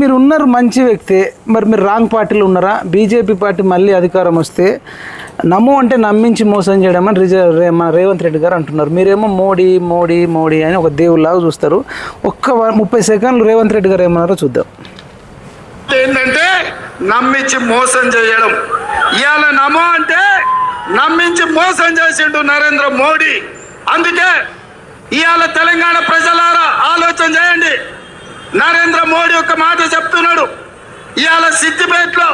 మీరు ఉన్నారు మంచి వ్యక్తి మరి మీరు రాంగ్ పార్టీలో ఉన్నారా? బీజేపీ పార్టీ మళ్ళీ అధికారం వస్తే నమ్ము అంటే నమ్మించి మోసం చేయడం అని రిజ మన రేవంత్ రెడ్డి గారు అంటున్నారు. మీరేమో మోడీ మోడీ మోడీ అని ఒక దేవుళ్ళలాగా చూస్తారు. ఒక్క ముప్పై సెకండ్లు రేవంత్ రెడ్డి గారు ఏమన్నారో చూద్దాం. ఏంటంటే నమ్మించి మోసం చేయడం. ఇవాళ నమో అంటే నమ్మించి మోసం చేసిండు నరేంద్ర మోడీ. అందుకే ఇవాళ తెలంగాణ ప్రజలారా ఆలోచన చేయండి. నరేంద్ర మోడీ ఒక మాట చెప్తున్నాడు. ఇవాళ సిద్దిపేటలో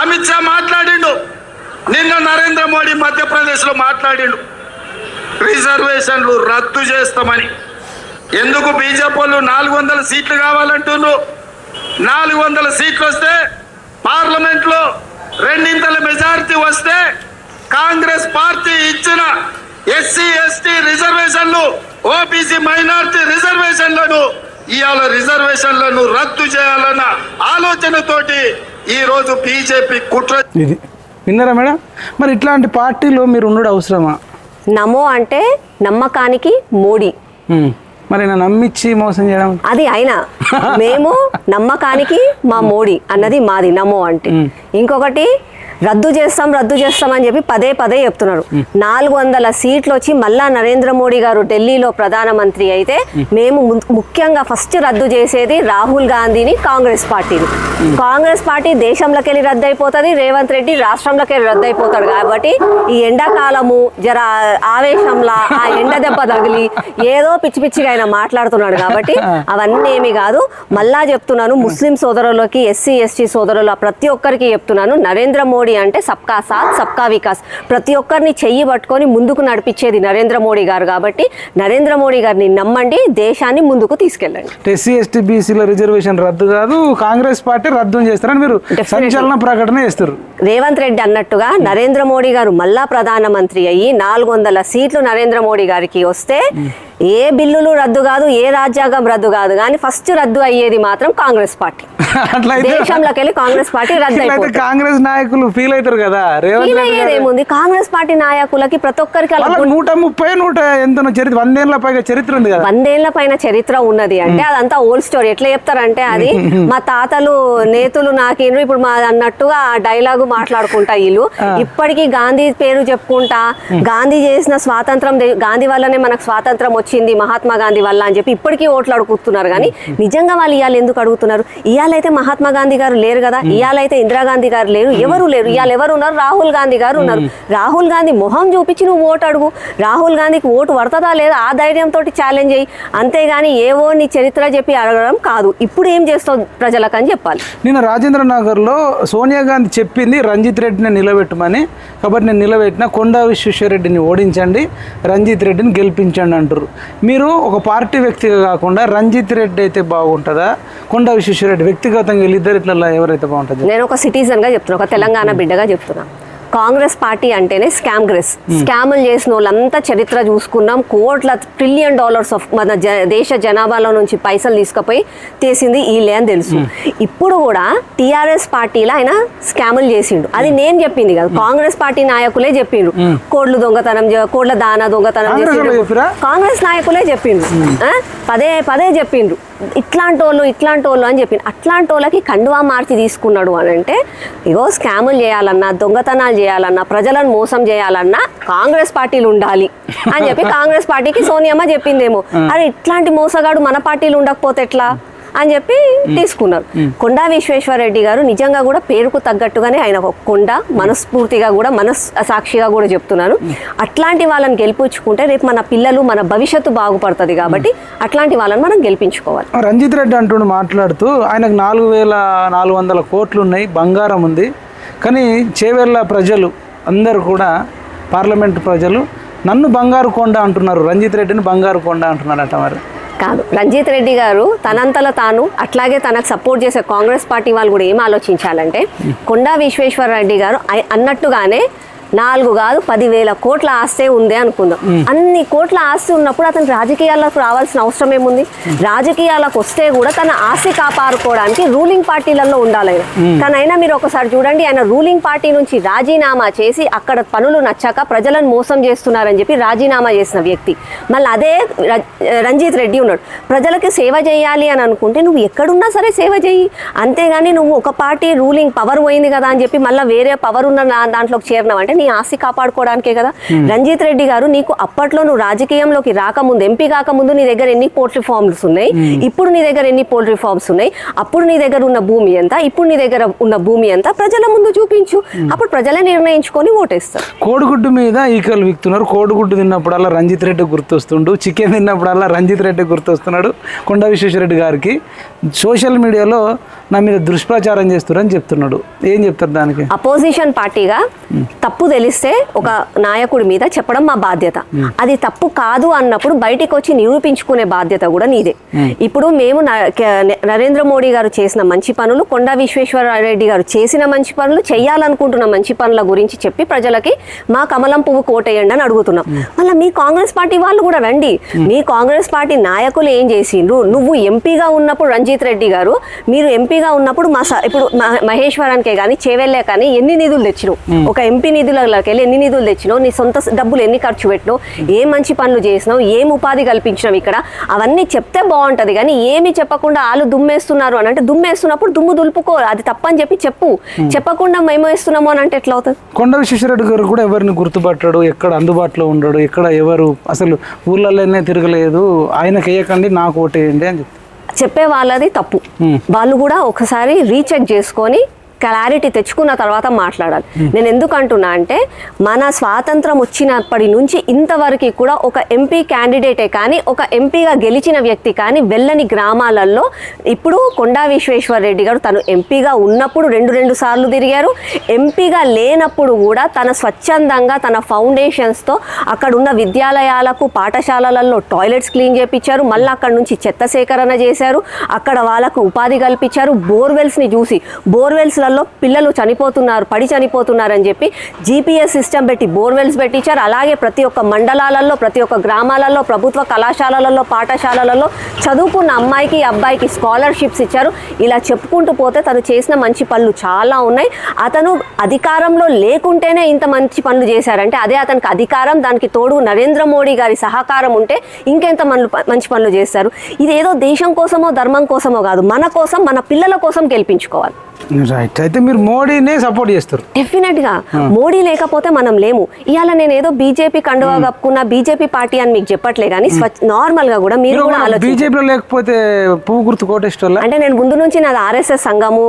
అమిత్ షా మాట్లాడిండు. నిన్న నరేంద్ర మోడీ మధ్యప్రదేశ్లో మాట్లాడిండు. రిజర్వేషన్లు రద్దు చేస్తామని. ఎందుకు బీజేపీ వాళ్ళు నాలుగు వందల సీట్లు కావాలంటున్నారు నాలుగు వందల సీట్లు వస్తే పార్లమెంట్లో రెండింతల మెజారిటీ వస్తే కాంగ్రెస్ పార్టీ ఇచ్చిన ఎస్సీ ఎస్టీ రిజర్వేషన్లు ఓబీసీ మైనార్టీ రిజర్వేషన్లను ఇవాళ రిజర్వేషన్లను రద్దు చేయాలన్న ఆలోచనతోటి ఈ రోజు బీజేపీ కుట్ర ఇది. విన్నారా మేడం? మరి ఇట్లాంటి పార్టీలో మీరు ఉండడం అవసరమా? నమో అంటే నమ్మకానికి మోడీ. మరి నేను నమ్మించి మోసం చేయడం? అది అయినా. మేము నమ్మకానికి మా మోడీ అన్నది మాది నమో అంటే. ఇంకొకటి రద్దు చేస్తాం రద్దు చేస్తాం అని చెప్పి పదే పదే చెప్తున్నారు. నాలుగు వందల సీట్లు వచ్చి మళ్ళా నరేంద్ర మోడీ గారు ఢిల్లీలో ప్రధానమంత్రి అయితే మేము. ము- ముఖ్యంగా ఫస్ట్ రద్దు చేసేది రాహుల్ గాంధీని కాంగ్రెస్ పార్టీని. కాంగ్రెస్ పార్టీ దేశంలోకి వెళ్ళి రద్దు అయిపోతుంది రేవంత్ రెడ్డి రాష్ట్రంలోకి వెళ్ళి రద్దు అయిపోతాడు కాబట్టి ఈ ఎండాకాలము జర ఆవేశంలా ఆ ఎండ దెబ్బ తగిలి ఏదో పిచ్చి పిచ్చిగా ఆయన మాట్లాడుతున్నాడు కాబట్టి అవన్నీ ఏమి కాదు. మళ్ళా చెప్తున్నాను ముస్లిం సోదరులకి ఎస్సీ ఎస్టీ సోదరులు ప్రతి ఒక్కరికి చెప్తున్నాను నరేంద్ర మోడీ అంటే సబ్కా సాత్ సబ్కా వికాస్. ప్రతి ఒక్కరిని చెయ్యి పట్టుకొని ముందుకు నడిపించేది నరేంద్ర మోడీ గారు కాబట్టి నరేంద్ర మోడీ గారిని నమ్మండి దేశాన్ని ముందుకు తీసుకెళ్ళండి. ఎస్సీ ఎస్టీ బీసీల రిజర్వేషన్ రద్దు కాదు కాంగ్రెస్ పార్టీ రద్దు చేస్తారని మీరు. సంచలన ప్రకటన చేస్తారు. రేవంత్ రెడ్డి అన్నట్టుగా నరేంద్ర మోడీ గారు మళ్ళా ప్రధానమంత్రి అయ్యి నాలుగు వందల సీట్లు నరేంద్ర మోడీ గారికి వస్తే ఏ బిల్లులు రద్దు కాదు ఏ రాజ్యాంగం రద్దు కాదు. కానీ ఫస్ట్ రద్దు అయ్యేది మాత్రం కాంగ్రెస్ పార్టీ. దేశంలోకి వెళ్ళి కాంగ్రెస్ పార్టీ రద్దు అయిపోతుంది. కాంగ్రెస్ నాయకులు ఫీల్ అవుతారు కదా? ఫీల్ అయ్యేది ఏముంది కాంగ్రెస్ పార్టీ నాయకులకి ప్రతి ఒక్కరికి నూట ముప్పై నూట ఎంత చరిత్ర వందేళ్ళ పైగా చరిత్ర ఉంది కదా? వందేళ్ళ పైన చరిత్ర ఉన్నది అంటే అదంతా ఓల్డ్ స్టోరీ ఎట్లా చెప్తారంటే అది మా తాతలు నేతులు నాకిండ్రు ఇప్పుడు మా అన్నట్టుగా ఆ డైలాగు మాట్లాడుకుంటా వీళ్ళు. ఇప్పటికీ గాంధీ పేరు చెప్పుకుంటా గాంధీ చేసిన స్వాతంత్రం గాంధీ వల్లనే మనకు స్వాతంత్రం వచ్చింది మహాత్మా గాంధీ వల్ల అని చెప్పి ఇప్పటికీ ఓట్లు అడుగుతున్నారు కానీ నిజంగా వాళ్ళు ఇవాళ ఎందుకు అడుగుతున్నారు? ఇవాళైతే మహాత్మా గాంధీ గారు లేరు కదా? ఇవాళైతే ఇందిరాగాంధీ గారు లేరు ఎవరు లేరు? ఇవాళ ఎవరు ఉన్నారు? రాహుల్ గాంధీ గారు ఉన్నారు. రాహుల్ గాంధీ మొహం చూపించి నువ్వు ఓటు అడుగు. రాహుల్ గాంధీకి ఓటు పడుతుందా లేదా? ఆ ధైర్యంతో ఛాలెంజ్ అయ్యి అంతేగాని ఏవో నీ చరిత్ర చెప్పి అడగడం కాదు. ఇప్పుడు ఏం చేస్తావు ప్రజలకని చెప్పాలి. నిన్న రాజేంద్ర నగర్లో సోనియా గాంధీ చెప్పింది రంజిత్ రెడ్డిని నిలబెట్టమని. కాబట్టి నేను నిలబెట్టిన కొండా విశ్వేశ్వరరెడ్డిని ఓడించండి రంజిత్ రెడ్డిని గెలిపించండి అంటారు మీరు ఒక పార్టీ వ్యక్తిగా కాకుండా రంజిత్ రెడ్డి అయితే బాగుంటుందా? కొండా విశ్వేశ్వరరెడ్డి వ్యక్తిగతంగా వీళ్ళిద్దరు ఇట్లా ఎవరైతే బాగుంటుంది నేను ఒక సిటిజన్గా చెప్తున్నా ఒక తెలంగాణ బిడ్డగా చెప్తున్నా. కాంగ్రెస్ పార్టీ అంటేనే స్కామ్ గ్రెస్. స్కాములు చేసిన వాళ్ళంతా చరిత్ర చూసుకున్నాం. కోట్ల ట్రిలియన్ డాలర్స్ ఆఫ్ మన దేశ జనాభాలో నుంచి పైసలు తీసుకుపోయి తీసింది వీళ్ళే అని తెలుసు. ఇప్పుడు కూడా టీఆర్ఎస్ పార్టీలో ఆయన స్కాములు చేసిండు. అది నేను చెప్పింది కదా. కాంగ్రెస్ పార్టీ నాయకులే చెప్పిండ్రు కోడ్లు దొంగతనం కోడ్ల దానా దొంగతనం కాంగ్రెస్ నాయకులే చెప్పిండ్రు ఆ? పదే పదే చెప్పిండ్రు ఇట్లాంటి వాళ్ళు ఇట్లాంటి వాళ్ళు అని చెప్పిండు. అట్లాంటి వాళ్ళకి కండువా మార్చి తీసుకున్నాడు అని అంటే ఇగో స్కాములు చేయాలన్నా దొంగతనాలు చేయాలన్నా ప్రజలను మోసం చేయాలన్నా కాంగ్రెస్ పార్టీలు ఉండాలి అని చెప్పి కాంగ్రెస్ పార్టీకి సోనియమ్మ చెప్పిందేమో. అరే ఇట్లాంటి మోసగాడు మన పార్టీలు ఉండకపోతే ఎట్లా? అని చెప్పి తీసుకున్నారు. కొండా విశ్వేశ్వరరెడ్డి గారు నిజంగా కూడా పేరుకు తగ్గట్టుగానే ఆయన ఒక కొండ మనస్ఫూర్తిగా కూడా మనస్ సాక్షిగా కూడా చెప్తున్నాను అట్లాంటి వాళ్ళని గెలిపించుకుంటే రేపు మన పిల్లలు మన భవిష్యత్తు బాగుపడుతుంది కాబట్టి అట్లాంటి వాళ్ళని మనం గెలిపించుకోవాలి. రంజిత్ రెడ్డి అంటుండు మాట్లాడుతూ ఆయనకు నాలుగు వేల నాలుగు వందల కోట్లు ఉన్నాయి బంగారం ఉంది. కానీ చేవెళ్ళ ప్రజలు అందరూ కూడా పార్లమెంట్ ప్రజలు నన్ను బంగారు కొండ అంటున్నారు రంజిత్ రెడ్డిని బంగారు కొండ అంటున్నారట మరి. కాదు రంజిత్ రెడ్డి గారు తనంతలో తాను అట్లాగే తనకు సపోర్ట్ చేసే కాంగ్రెస్ పార్టీ వాళ్ళు కూడా ఏం ఆలోచించాలంటే కొండా విశ్వేశ్వర రెడ్డి గారు అన్నట్టుగానే నాలుగు కాదు పదివేల కోట్ల ఆస్తే ఉంది అనుకుందాం. అన్ని కోట్ల ఆస్తి ఉన్నప్పుడు అతను రాజకీయాలకు రావాల్సిన అవసరం ఏముంది? రాజకీయాలకు వస్తే కూడా తన ఆస్తి కాపాడుకోవడానికి రూలింగ్ పార్టీలలో ఉండాలి. కానీ అయినా మీరు ఒకసారి చూడండి ఆయన రూలింగ్ పార్టీ నుంచి రాజీనామా చేసి అక్కడ పనులు నచ్చాక ప్రజలను మోసం చేస్తున్నారని చెప్పి రాజీనామా చేసిన వ్యక్తి. మళ్ళీ అదే రంజిత్ రెడ్డి ఉన్నాడు. ప్రజలకి సేవ చేయాలి అని అనుకుంటే నువ్వు ఎక్కడున్నా సరే సేవ చేయి. అంతేగాని నువ్వు ఒక పార్టీ రూలింగ్ పవర్ పోయింది కదా అని చెప్పి మళ్ళీ వేరే పవర్ ఉన్న నా- దాంట్లోకి చేరినావు అంటే నీ ఆస్తి కాపాడుకోవడానికే కదా? రంజిత్ రెడ్డి గారు నీకు అప్పట్లో నువ్వు రాజకీయంలోకి రాకముందు ఎంపీ కాకముందు నీ దగ్గర ఎన్ని పోల్ట్రీ ఫార్మ్స్ ఉన్నాయి? ఇప్పుడు నీ దగ్గర ఎన్ని పోల్ట్రీ ఫార్మ్స్ ఉన్నాయి? అప్పుడు నీ దగ్గర ఉన్న భూమి ఎంత? ఇప్పుడు నీ దగ్గర ఉన్న భూమి ఎంత? ప్రజల ముందు చూపించు. అప్పుడు ప్రజలే నిర్ణయించుకొని ఓటేస్తారు. కోడిగుడ్డు మీద ఈకలు విక్తున్నారు. కోడిగుడ్డు తిన్నప్పుడల్లా రంజిత్ రెడ్డి గుర్తొస్తుండు. చికెన్ తిన్నప్పుడల్లా రంజిత్ రెడ్డి గుర్తొస్తున్నాడు కొండ విశ్వేశ్వరరెడ్డి గారికి. సోషల్ మీడియాలో నా మీద దుష్ప్రచారం చేస్తున్నారని చెప్తున్నాడు. ఏం చెప్తారు దానికి? అపోజిషన్ పార్టీగా తప్పు తెలిస్తే ఒక నాయకుడి మీద చెప్పడం మా బాధ్యత. అది తప్పు కాదు అన్నప్పుడు బయటికి వచ్చి నిరూపించుకునే బాధ్యత కూడా నీదే. ఇప్పుడు మేము నరేంద్ర మోడీ గారు చేసిన మంచి పనులు కొండా విశ్వేశ్వర రెడ్డి గారు చేసిన మంచి పనులు చేయాలనుకుంటున్న మంచి పనుల గురించి చెప్పి ప్రజలకి మా కమలం పువ్వు కోటేయండి అని అడుగుతున్నాం. మళ్ళీ మీ కాంగ్రెస్ పార్టీ వాళ్ళు కూడా రండి. మీ కాంగ్రెస్ పార్టీ నాయకులు ఏం చేసిండ్రు? నువ్వు ఎంపీగా ఉన్నప్పుడు రంజిత్ రెడ్డి గారు మీరు ఎంపీగా ఉన్నప్పుడు మా స- ఇప్పుడు మహేశ్వరానికే కానీ చేవెళ్ళే కానీ ఎన్ని నిధులు తెచ్చినావు ఒక ఎంపీ నిధులకి వెళ్ళి ఎన్ని నిధులు తెచ్చినావు? నీ సొంత డబ్బులు ఎన్ని ఖర్చు పెట్టినావు? ఏ మంచి పనులు చేసినావు? ఏం ఉపాధి కల్పించినావు ఇక్కడ? అవన్నీ చెప్తే బాగుంటది కానీ ఏమి చెప్పకుండా వాళ్ళు దుమ్మేస్తున్నారు అని అంటే దుమ్మేస్తున్నప్పుడు దుమ్ము దులుపుకో అది తప్పని చెప్పి చెప్పు. చెప్పకుండా మేము వేస్తున్నాము అని అంటే ఎట్లా అవుతుంది? కొండ విశ్వేశ్వరరెడ్డి గారు కూడా ఎవరిని గుర్తుపట్టాడు ఎక్కడ అందుబాటులో ఉండడు ఎక్కడ ఎవరు అసలు ఊళ్ళల్లోనే తిరగలేదు ఆయనకి వేయకండి నాకు ఓటేయండి అని చెప్పే వాళ్ళది తప్పు. వాళ్ళు కూడా ఒకసారి రీచెక్ చేసుకొని క్లారిటీ తెచ్చుకున్న తర్వాత మాట్లాడాలి. నేను ఎందుకు అంటున్నా అంటే మన స్వాతంత్రం వచ్చినప్పటి నుంచి ఇంతవరకు కూడా ఒక ఎంపీ క్యాండిడేటే కానీ ఒక ఎంపీగా గెలిచిన వ్యక్తి కానీ వెళ్ళని గ్రామాలలో ఇప్పుడు కొండా విశ్వేశ్వర రెడ్డి గారు తను ఎంపీగా ఉన్నప్పుడు రెండు రెండు సార్లు తిరిగారు. ఎంపీగా లేనప్పుడు కూడా తన స్వచ్ఛందంగా తన ఫౌండేషన్స్తో అక్కడున్న విద్యాలయాలకు పాఠశాలలలో టాయిలెట్స్ క్లీన్ చేపించారు మళ్ళీ అక్కడ నుంచి చెత్త సేకరణ చేశారు. అక్కడ వాళ్ళకు ఉపాధి కల్పించారు. బోర్వెల్స్ని చూసి బోర్వెల్స్లలో పిల్లలు చనిపోతున్నారు పడి చనిపోతున్నారు అని చెప్పి జీపీఎస్ సిస్టమ్ పెట్టి బోర్వెల్స్ పెట్టించారు. అలాగే ప్రతి ఒక్క మండలాలలో ప్రతి ఒక్క గ్రామాలలో ప్రభుత్వ కళాశాలలలో పాఠశాలలలో చదువుకున్న అమ్మాయికి అబ్బాయికి స్కాలర్షిప్స్ ఇచ్చారు. ఇలా చెప్పుకుంటూ పోతే తను చేసిన మంచి పనులు చాలా ఉన్నాయి. అతను అధికారంలో లేకుంటేనే ఇంత మంచి పనులు చేశారంటే అదే అతనికి అధికారం దానికి తోడు నరేంద్ర మోడీ గారి సహకారం ఉంటే ఇంకెంత పనులు మంచి పనులు చేస్తారు. ఇది ఏదో దేశం కోసమో ధర్మం కోసమో కాదు. మన కోసం మన పిల్లల కోసం గెలిపించుకోవాలి. రైట్ అయితే మీరు మోడీనే సపోర్ట్ చేస్తారు. డెఫినెట్గా. మోడీ లేకపోతే మనం లేము. ఇవాళ నేను ఏదో బీజేపీ కండువా కప్పుకున్న బీజేపీ పార్టీ అని మీకు చెప్పట్లే కానీ నార్మల్గా కూడా మీరు కూడా బీజేపీలో లేకపోతే పువ్వు గుర్తు కోటేశ్వర అంటే నేను ముందు నుంచి నాది ఆర్ఎస్ఎస్ సంఘము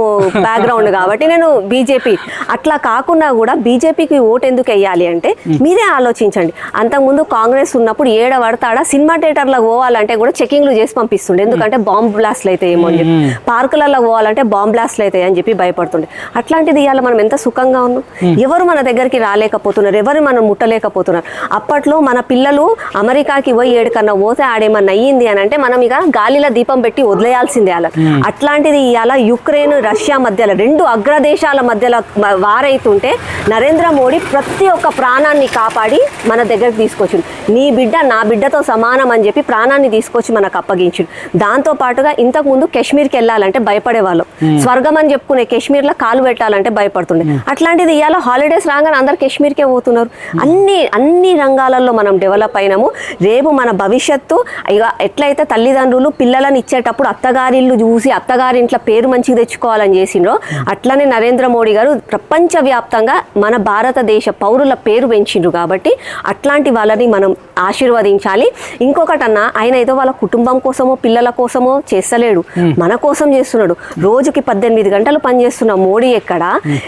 బ్యాక్గ్రౌండ్ కాబట్టి నేను బీజేపీ. అట్లా కాకుండా కూడా బీజేపీకి ఓటు ఎందుకు వేయాలి అంటే మీరే ఆలోచించండి. అంతకుముందు కాంగ్రెస్ ఉన్నప్పుడు ఏడ పడతాడా సినిమా థియేటర్లకు పోవాలంటే కూడా చెకింగ్లు చేసి పంపిస్తుండే. ఎందుకంటే బాంబ్ బ్లాస్ట్లు అయితే ఏమో అని చెప్పి. పార్కులలో పోవాలంటే బాంబ్ బ్లాస్ట్లు అవుతాయి అని చెప్పి. భయపడుతుండే. అట్లాంటిది ఇవాళ మనం ఎంత సుఖంగా ఉన్నాం. ఎవరు మన దగ్గరికి రాలేకపోతున్నారు ఎవరు మనం ముట్టలేకపోతున్నారు. అప్పట్లో మన పిల్లలు అమెరికాకి పోయి ఏడుకన్నా పోతే ఆడేమన్నా అయ్యింది అని అంటే మనం ఇక గాలిలో దీపం పెట్టి వదిలేయాల్సిందే అలా. అట్లాంటిది ఇవాళ యుక్రెయిన్ రష్యా మధ్యలో రెండు అగ్రదేశాల మధ్యలో వారైతుంటే నరేంద్ర మోడీ ప్రతి ఒక్క ప్రాణాన్ని కాపాడి మన దగ్గరికి తీసుకొచ్చిండు. నీ బిడ్డ నా బిడ్డతో సమానం అని చెప్పి ప్రాణాన్ని తీసుకొచ్చి మనకు అప్పగించిండు. దాంతో పాటుగా ఇంతకు ముందు కాశ్మీర్కి వెళ్ళాలంటే భయపడేవాళ్ళం. స్వర్గం అని చెప్పుకునే కాశ్మీర్లో కాలు పెట్టాలంటే భయపడుతుండే. అట్లాంటిది ఇవాళ హాలిడేస్ రాగానే అందరు కాశ్మీర్కే పోతున్నారు. అన్ని అన్ని రంగాలలో మనం డెవలప్ అయినాము. రేపు మన భవిష్యత్తు ఇక ఎట్లయితే తల్లిదండ్రులు పిల్లలను ఇచ్చేటప్పుడు అత్తగారిల్లు చూసి అత్తగారింట్లో పేరు మంచిగా తెచ్చుకోవాలని చేసిండ్రో అట్లనే నరేంద్ర మోడీ గారు ప్రపంచవ్యాప్తంగా మన భారతదేశ పౌరుల పేరు పెంచిండ్రు కాబట్టి అట్లాంటి వాళ్ళని మనం ఆశీర్వదించాలి. ఇంకొకటన్నా ఆయన ఏదో వాళ్ళ కుటుంబం కోసమో పిల్లల కోసమో చేస్తలేడు. మన కోసం చేస్తున్నాడు. రోజుకి పద్దెనిమిది గంటలు పనిచేస్తున్న మోడీ ఎక్కడ?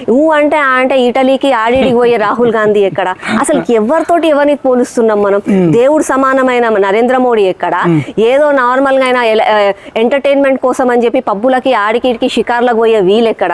ఊ అంటే ఆ అంటే ఇటలీకి ఆడిడికి పోయే రాహుల్ గాంధీ ఎక్కడ? అసలు ఎవరితోటి ఎవరిని పోలుస్తున్నాం మనం? దేవుడు సమానమైన నరేంద్ర మోడీ ఎక్కడ? ఏదో నార్మల్గా ఎంటర్టైన్మెంట్ కోసం అని చెప్పి పబ్బులకి ఆడికి షికార్లకు పోయే వీలు ఎక్కడ